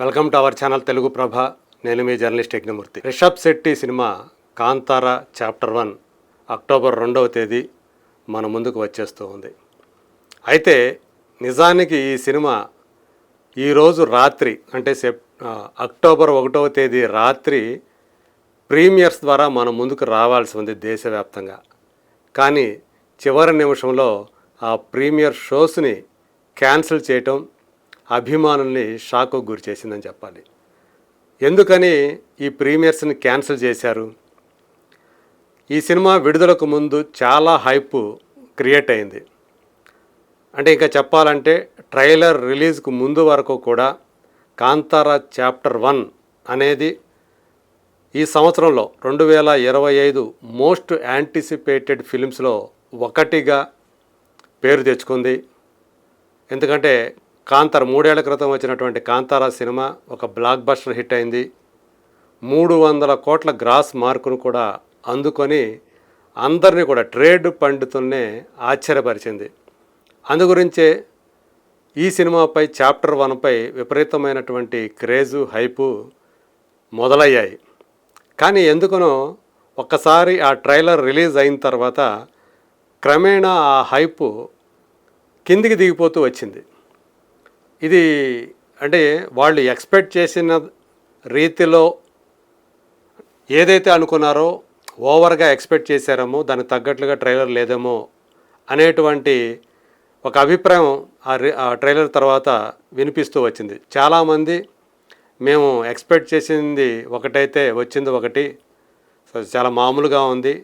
Welcome to our channel Telugu Prabha. నేను మీ journalist Yagnamurthy. Rishab Shetty cinema Kantara chapter one October రెండవ తేదీ మన ముందుకు వచ్చేస్తూ ఉంది. అయితే నిజానికి ఈ సినిమా ఈరోజు రాత్రి అంటే సెప్ అక్టోబర్ ఒకటవ తేదీ రాత్రి ప్రీమియర్స్ ద్వారా మన ముందుకు రావాల్సి ఉంది దేశవ్యాప్తంగా. కానీ చివరి నిమిషంలో ఆ ప్రీమియర్ షోస్ని క్యాన్సిల్ చేయటం అభిమానుల్ని షాకు గురి చేసిందని చెప్పాలి. ఎందుకని ఈ ప్రీమియర్స్ని క్యాన్సిల్ చేశారు? ఈ సినిమా విడుదలకు ముందు చాలా హైప్ క్రియేట్ అయింది. అంటే ఇంకా చెప్పాలంటే ట్రైలర్ రిలీజ్కు ముందు వరకు కూడా కాంతారా చాప్టర్ వన్ అనేది ఈ సంవత్సరంలో రెండు వేల ఇరవై ఐదు మోస్ట్ యాంటిసిపేటెడ్ ఫిలిమ్స్లో ఒకటిగా పేరు తెచ్చుకుంది. ఎందుకంటే కాంతార మూడేళ్ళ క్రితం వచ్చినటువంటి కాంతారా సినిమా ఒక బ్లాక్ బస్టర్ హిట్ అయింది. మూడు వందల కోట్ల గ్రాస్ మార్కును కూడా అందుకొని అందరినీ కూడా ట్రేడ్ పండితుల్నే ఆశ్చర్యపరిచింది. అందుగురించే ఈ సినిమాపై చాప్టర్ వన్పై విపరీతమైనటువంటి క్రేజు హైపు మొదలయ్యాయి. కానీ ఎందుకనో ఒక్కసారి ఆ ట్రైలర్ రిలీజ్ అయిన తర్వాత క్రమేణా ఆ హైపు కిందికి దిగిపోతూ వచ్చింది. ఇది అంటే వాళ్ళు ఎక్స్పెక్ట్ చేసిన రీతిలో ఏదైతే అనుకున్నారో ఓవర్గా ఎక్స్పెక్ట్ చేశారేమో దానికి తగ్గట్లుగా ట్రైలర్ లేదేమో అనేటువంటి ఒక అభిప్రాయం ఆ రి- ఆ ట్రైలర్ తర్వాత వినిపిస్తూ వచ్చింది. చాలామంది మేము ఎక్స్పెక్ట్ చేసింది ఒకటైతే వచ్చింది ఒకటి. చాలా మామూలుగా ఉంది.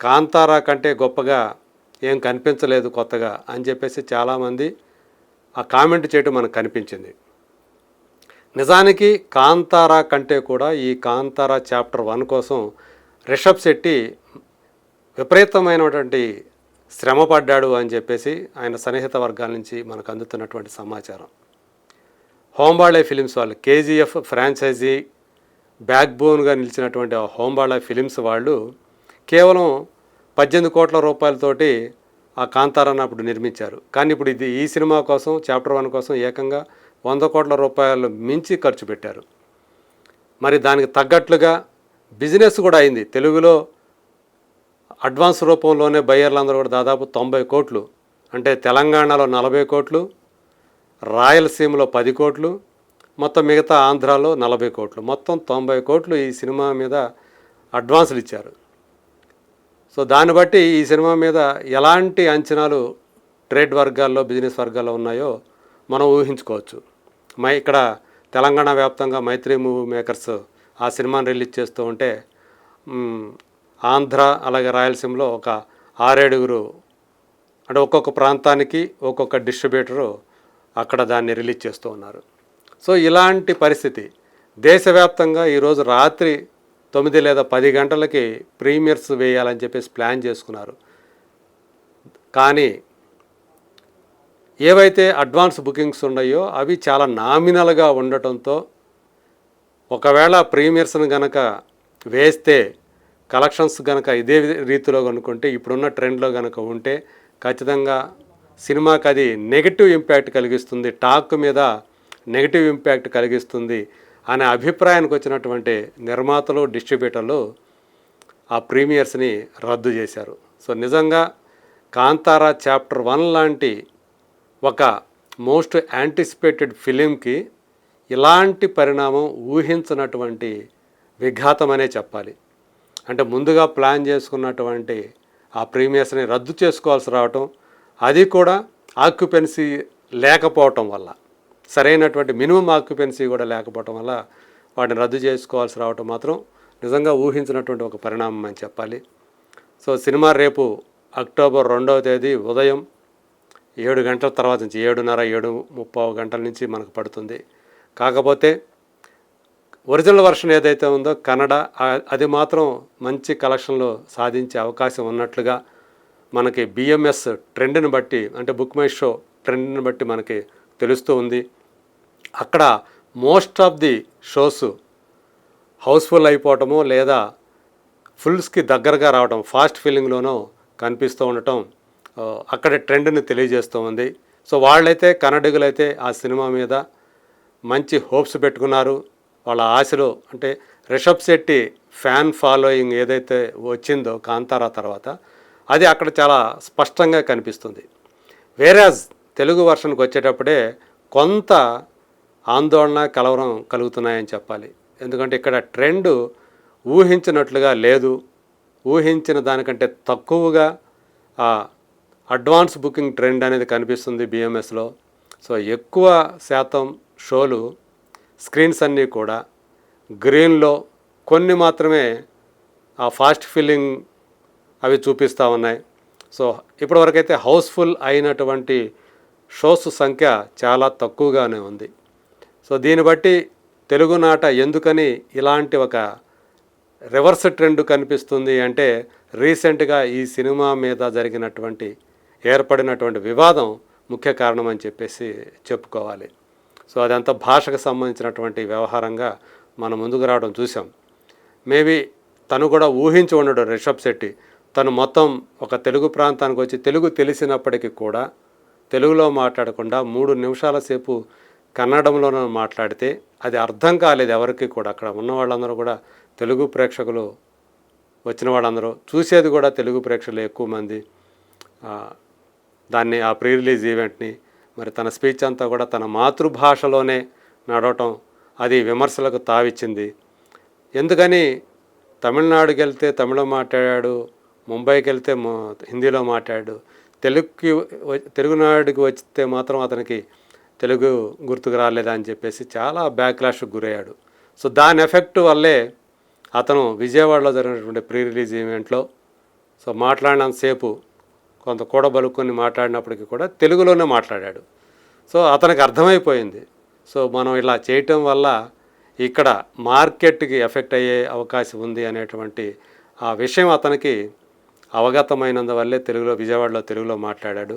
కాంతారా కంటే గొప్పగా ఏం కనిపించలేదు కొత్తగా అని చెప్పేసి చాలామంది ఆ కామెంట్ చేయటం మనకు కనిపించింది. నిజానికి కాంతారా కంటే కూడా ఈ కాంతారా చాప్టర్ వన్ కోసం రిషబ్ శెట్టి విపరీతమైనటువంటి శ్రమ పడ్డాడు అని చెప్పేసి ఆయన సన్నిహిత వర్గాల నుంచి మనకు అందుతున్నటువంటి సమాచారం. హోంబాళే ఫిలిమ్స్ వాళ్ళు కేజీఎఫ్ ఫ్రాంచైజీ బ్యాక్ బోన్గా నిలిచినటువంటి ఆ హోంబాళే ఫిలిమ్స్ వాళ్ళు కేవలం పద్దెనిమిది కోట్ల రూపాయలతోటి ఆ కాంతారాన్ని అప్పుడు నిర్మించారు. కానీ ఇప్పుడు ఇది ఈ సినిమా కోసం చాప్టర్ వన్ కోసం ఏకంగా వంద కోట్ల రూపాయలు మించి ఖర్చు పెట్టారు. మరి దానికి తగ్గట్లుగా బిజినెస్ కూడా అయింది. తెలుగులో అడ్వాన్స్ రూపంలోనే బయ్యర్లందరూ కూడా దాదాపు తొంభై కోట్లు అంటే తెలంగాణలో నలభై కోట్లు రాయలసీమలో పది కోట్లు మొత్తం మిగతా ఆంధ్రాలో నలభై కోట్లు మొత్తం తొంభై కోట్లు ఈ సినిమా మీద అడ్వాన్సులు ఇచ్చారు. సో దాన్ని బట్టి ఈ సినిమా మీద ఎలాంటి అంచనాలు ట్రేడ్ వర్గాల్లో బిజినెస్ వర్గాల్లో ఉన్నాయో మనం ఊహించుకోవచ్చు. మై ఇక్కడ తెలంగాణ వ్యాప్తంగా మైత్రి మూవీ మేకర్స్ ఆ సినిమాని రిలీజ్ చేస్తూ ఉంటే ఆంధ్ర అలాగే రాయలసీమలో ఒక ఆరేడుగురు అంటే ఒక్కొక్క ప్రాంతానికి ఒక్కొక్క డిస్ట్రిబ్యూటరు అక్కడ దాన్ని రిలీజ్ చేస్తూ ఉన్నారు. సో ఇలాంటి పరిస్థితి దేశవ్యాప్తంగా ఈరోజు రాత్రి తొమ్మిది లేదా పది గంటలకి ప్రీమియర్స్ వేయాలని చెప్పేసి ప్లాన్ చేసుకున్నారు. కానీ ఏవైతే అడ్వాన్స్ బుకింగ్స్ ఉన్నాయో అవి చాలా నామినల్గా ఉండటంతో ఒకవేళ ప్రీమియర్స్ని గనక వేస్తే కలెక్షన్స్ గనక ఇదే రీతిలో కనుక్కుంటే ఇప్పుడున్న ట్రెండ్లో కనుక ఉంటే ఖచ్చితంగా సినిమాకి అది నెగిటివ్ ఇంపాక్ట్ కలిగిస్తుంది టాక్ మీద నెగిటివ్ ఇంపాక్ట్ కలిగిస్తుంది. అనే అభిప్రాయానికి వచ్చినటువంటి నిర్మాతలు డిస్ట్రిబ్యూటర్లు ఆ ప్రీమియర్స్ని రద్దు చేశారు. సో నిజంగా కాంతారా చాప్టర్ వన్ లాంటి ఒక మోస్ట్ యాంటిసిపేటెడ్ ఫిలింకి ఇలాంటి పరిణామం ఊహించినటువంటి విఘాతమనే చెప్పాలి. అంటే ముందుగా ప్లాన్ చేసుకున్నటువంటి ఆ ప్రీమియర్స్ని రద్దు చేసుకోవాల్సి రావటం అది కూడా ఆక్యుపెన్సీ లేకపోవటం వల్ల. సరైనటువంటి మినిమం ఆక్యుపెన్సీ కూడా లేకపోవటం వల్ల వాటిని రద్దు చేసుకోవాల్సి రావటం మాత్రం నిజంగా ఊహించినటువంటి ఒక పరిణామం అని చెప్పాలి. సో సినిమా రేపు అక్టోబర్ రెండవ తేదీ ఉదయం ఏడు గంటల తర్వాత నుంచి ఏడున్నర ఏడు ముప్పై గంటల నుంచి మనకు పడుతుంది. కాకపోతే ఒరిజినల్ వర్షన్ ఏదైతే ఉందో కన్నడ అది మాత్రం మంచి కలెక్షన్లు సాధించే అవకాశం ఉన్నట్లుగా మనకి బిఎంఎస్ ట్రెండ్ని బట్టి అంటే బుక్ మై షో ట్రెండ్ని బట్టి మనకి తెలుస్తూ ఉంది. అక్కడ most of the shows housefull అయిపోవటము లేదా ఫుల్స్కి దగ్గరగా రావడం ఫాస్ట్ ఫీలింగ్లోనూ కనిపిస్తూ ఉండటం అక్కడ ట్రెండ్ని తెలియజేస్తూ ఉంది. సో వాళ్ళైతే కన్నడిగులైతే ఆ సినిమా మీద మంచి హోప్స్ పెట్టుకున్నారు. వాళ్ళ ఆశలు అంటే రిషబ్ శెట్టి ఫ్యాన్ ఫాలోయింగ్ ఏదైతే వచ్చిందో కాంతారా తర్వాత అది అక్కడ చాలా స్పష్టంగా కనిపిస్తుంది. వేరాజ్ తెలుగు వర్షన్కి వచ్చేటప్పుడే కొంత ఆందోళన కలవరం కలుగుతున్నాయని చెప్పాలి. ఎందుకంటే ఇక్కడ ట్రెండ్ ఊహించినట్లుగా లేదు. ఊహించిన దానికంటే తక్కువగా ఆ అడ్వాన్స్ బుకింగ్ ట్రెండ్ అనేది కనిపిస్తుంది బిఎంఎస్లో. సో ఎక్కువ శాతం షోలు స్క్రీన్స్ అన్నీ కూడా గ్రీన్లో కొన్ని మాత్రమే ఆ ఫాస్ట్ ఫిల్లింగ్ అవి చూపిస్తూ ఉన్నాయి. సో ఇప్పటివరకైతే హౌస్ఫుల్ అయినటువంటి షోస్ సంఖ్య చాలా తక్కువగానే ఉంది. సో దీన్ని బట్టి తెలుగునాట ఎందుకని ఇలాంటి ఒక రివర్స్ ట్రెండ్ కనిపిస్తుంది అంటే రీసెంట్గా ఈ సినిమా మీద జరిగినటువంటి ఏర్పడినటువంటి వివాదం ముఖ్య కారణం అని చెప్పేసి చెప్పుకోవాలి. సో అదంతా భాషకు సంబంధించినటువంటి వ్యవహారంగా మనం ముందుకు రావడం చూసాం మేబీ తను కూడా ఊహించి ఉండడు రిషబ్ శెట్టి. తను మొత్తం ఒక తెలుగు ప్రాంతానికి వచ్చి తెలుగు తెలిసినప్పటికీ కూడా తెలుగులో మాట్లాడకుండా మూడు నిమిషాల సేపు కన్నడంలోనూ మాట్లాడితే అది అర్థం కాలేదు ఎవరికి కూడా. అక్కడ ఉన్న వాళ్ళందరూ కూడా తెలుగు ప్రేక్షకులు వచ్చిన వాళ్ళందరూ చూసేది కూడా తెలుగు ప్రేక్షకులు ఎక్కువ మంది. దాన్ని ఆ ప్రీ రిలీజ్ ఈవెంట్ని మరి తన స్పీచ్ అంతా కూడా తన మాతృభాషలోనే నడవటం అది విమర్శలకు తావిచ్చింది. ఎందుకని తమిళనాడుకి వెళ్తే తమిళం మాట్లాడాడు ముంబైకి వెళ్తే హిందీలో మాట్లాడాడు తెలుగుకి వ- తెలుగునాడుకి వస్తే మాత్రం అతనికి తెలుగు గుర్తుకు రాలేదా అని చెప్పేసి చాలా బ్యాక్లాష్కు గురయ్యాడు. సో దాని ఎఫెక్ట్ వల్లే అతను విజయవాడలో జరిగినటువంటి ప్రీ రిలీజ్ ఈవెంట్లో సో మాట్లాడినంతసేపు కొంత కూడబలుకొని మాట్లాడినప్పటికీ కూడా తెలుగులోనే మాట్లాడాడు. సో అతనికి అర్థమైపోయింది. సో మనం ఇలా చేయటం వల్ల ఇక్కడ మార్కెట్కి ఎఫెక్ట్ అయ్యే అవకాశం ఉంది అనేటువంటి ఆ విషయం అతనికి అవగతమైనందువల్లే తెలుగులో విజయవాడలో తెలుగులో మాట్లాడాడు.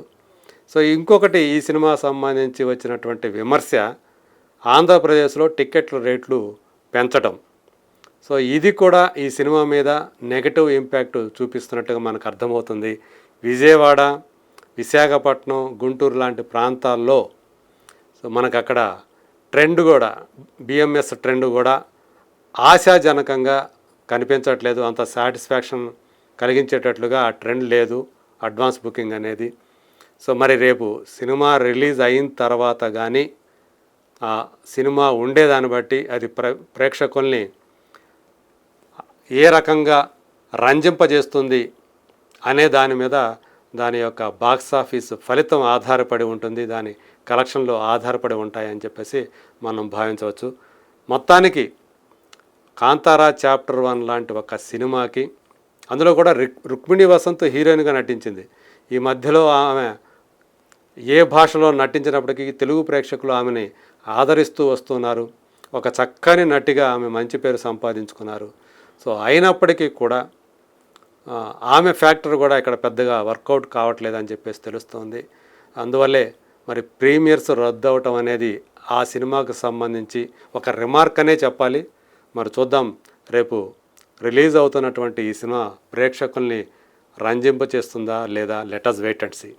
సో ఇంకొకటి ఈ సినిమా సంబంధించి వచ్చినటువంటి విమర్శ ఆంధ్రప్రదేశ్లో టికెట్ల రేట్లు పెంచడం సో ఇది కూడా ఈ సినిమా మీద నెగటివ్ ఇంపాక్ట్ చూపిస్తున్నట్టుగా మనకు అర్థమవుతుంది. విజయవాడ విశాఖపట్నం గుంటూరు లాంటి ప్రాంతాల్లో సో మనకు అక్కడ ట్రెండ్ కూడా బిఎంఎస్ ట్రెండ్ కూడా ఆశాజనకంగా కనిపించట్లేదు. అంత సాటిస్ఫాక్షన్ కలిగించేటట్లుగా ఆ ట్రెండ్ లేదు. అడ్వాన్స్ బుకింగ్ అనేది సో మరి రేపు సినిమా రిలీజ్ అయిన తర్వాత కానీ ఆ సినిమా ఉండేదాన్ని బట్టి అది ప్ర ప్రేక్షకుల్ని ఏ రకంగా రంజింపజేస్తుంది అనే దాని మీద దాని యొక్క బాక్స్ ఆఫీస్ ఫలితం ఆధారపడి ఉంటుంది. దాని కలెక్షన్లు ఆధారపడి ఉంటాయని చెప్పేసి మనం భావించవచ్చు. మొత్తానికి కాంతారా చాప్టర్ వన్ లాంటి ఒక సినిమాకి అందులో కూడా రుక్ రుక్మిణి వసంత్ హీరోయిన్గా నటించింది. ఈ మధ్యలో ఆమె ఏ భాషలో నటించినప్పటికీ తెలుగు ప్రేక్షకులు ఆమెని ఆదరిస్తూ వస్తున్నారు. ఒక చక్కని నటిగా ఆమె మంచి పేరు సంపాదించుకున్నారు. సో అయినప్పటికీ కూడా ఆమె ఫ్యాక్టర్ కూడా ఇక్కడ పెద్దగా వర్కౌట్ కావట్లేదని చెప్పేసి తెలుస్తోంది. అందువల్లే మరి ప్రీమియర్స్ రద్దు అవటం అనేది ఆ సినిమాకు సంబంధించి ఒక రిమార్క్ అనే చెప్పాలి. మరి చూద్దాం రేపు రిలీజ్ అవుతున్నటువంటి ఈ సినిమా ప్రేక్షకుల్ని రంజింప చేస్తుందా లేదా లెటర్స్ వెయిట్ అండ్ సీ.